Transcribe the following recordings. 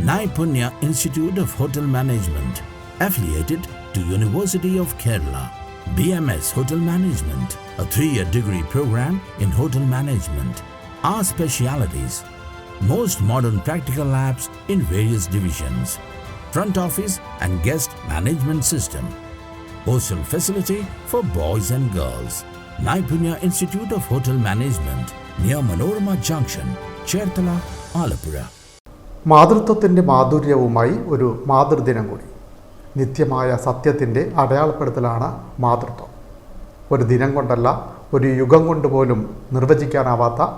Naipunya Institute of Hotel Management, affiliated to University of Kerala. BMS Hotel Management, a three-year degree program in hotel management. Our specialities, most modern practical labs in various divisions, front office and guest management system, hostel facility for boys and girls. Naipunya Institute of Hotel Management, near Manorama Junction, Chertala, Alapura. മാതൃത്വത്തിന്റെ മാധുര്യവുമായി ഒരു മാതൃദിനം കൂടി. നിത്യമായ സത്യത്തിന്റെ അടയാളപ്പെടുത്തലാണ് മാതൃത്വം. ഒരു ദിനം കൊണ്ടല്ല ഒരു യുഗം കൊണ്ട് പോലും നിർവചിക്കാനാവാത്ത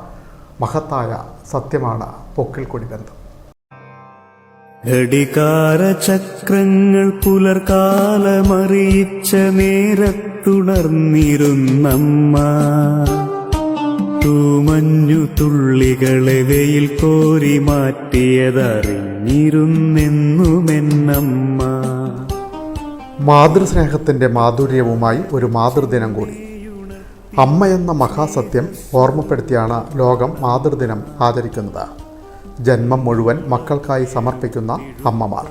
മഹത്തായ സത്യമാണ് പൊക്കിൾക്കൊടി ബന്ധം. ഘടികാര ചക്രങ്ങൾ പുലർകാലമറിയിച്ച നേരത്തുണർന്നിരുന്നമ്മ. തൂമഞ്ഞു തുള്ളികളെ വെയിൽ കോരി മാറ്റിയതറിഞ്ഞിരുന്നെന്നുമെന്നമ്മ. മാതൃസ്നേഹത്തിന്റെ മാധുര്യവുമായി ഒരു മാതൃദിനം കൂടി. അമ്മ എന്ന മഹാസത്യം ഓർമ്മപ്പെടുത്തിയാണ് ലോകം മാതൃദിനം ആചരിക്കുന്നത്. ജന്മം മുഴുവൻ മക്കൾക്കായി സമർപ്പിക്കുന്ന അമ്മമാർ.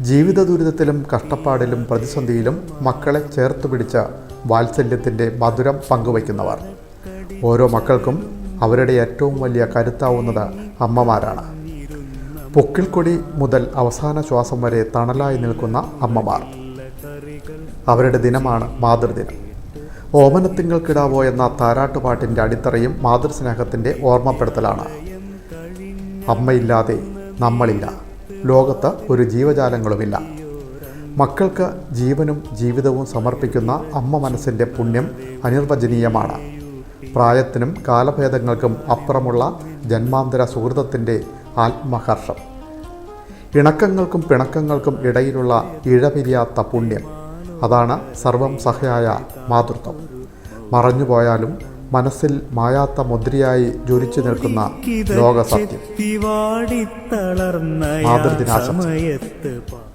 ജീവിത ദുരിതത്തിലും കഷ്ടപ്പാടിലും പ്രതിസന്ധിയിലും മക്കളെ ചേർത്ത് പിടിച്ച വാത്സല്യത്തിന്റെ മധുരം പങ്കുവയ്ക്കുന്നവർ. ഓരോ മക്കൾക്കും അവരുടെ ഏറ്റവും വലിയ കരുത്താവുന്നത് അമ്മമാരാണ്. പൊക്കിൾക്കൊടി മുതൽ അവസാന ശ്വാസം വരെ തണലായി നിൽക്കുന്ന അമ്മമാർ. അവരുടെ ദിനമാണ് മാതൃദിനം. ഓമനത്തിങ്ങൾക്കിടാവോ എന്ന താരാട്ടുപാട്ടിന്റെ അടിത്തറയും മാതൃസ്നേഹത്തിന്റെ ഓർമ്മപ്പെടുത്തലാണ്. അമ്മയില്ലാതെ നമ്മളില്ല. ലോകത്ത് ഒരു ജീവജാലങ്ങളുമില്ല. മക്കൾക്ക് ജീവനും ജീവിതവും സമർപ്പിക്കുന്ന അമ്മ മനസ്സിന്റെ പുണ്യം അനിർവചനീയമാണ്. പ്രായത്തിനും കാലഭേദങ്ങൾക്കും അപ്പുറമുള്ള ജന്മാന്തര സുഹൃത്തത്തിന്റെ ആത്മഹർഷം. ഇണക്കങ്ങൾക്കും പിണക്കങ്ങൾക്കും ഇടയിലുള്ള ഇഴപിരിയാത്ത പുണ്യം. അതാണ് സർവം സഹയായ മാതൃത്വം. മറഞ്ഞുപോയാലും മനസ്സിൽ മായാത്ത മുദ്രയായി ജ്വലിച്ചു നിൽക്കുന്ന ലോകസത്യം. സമയത്ത്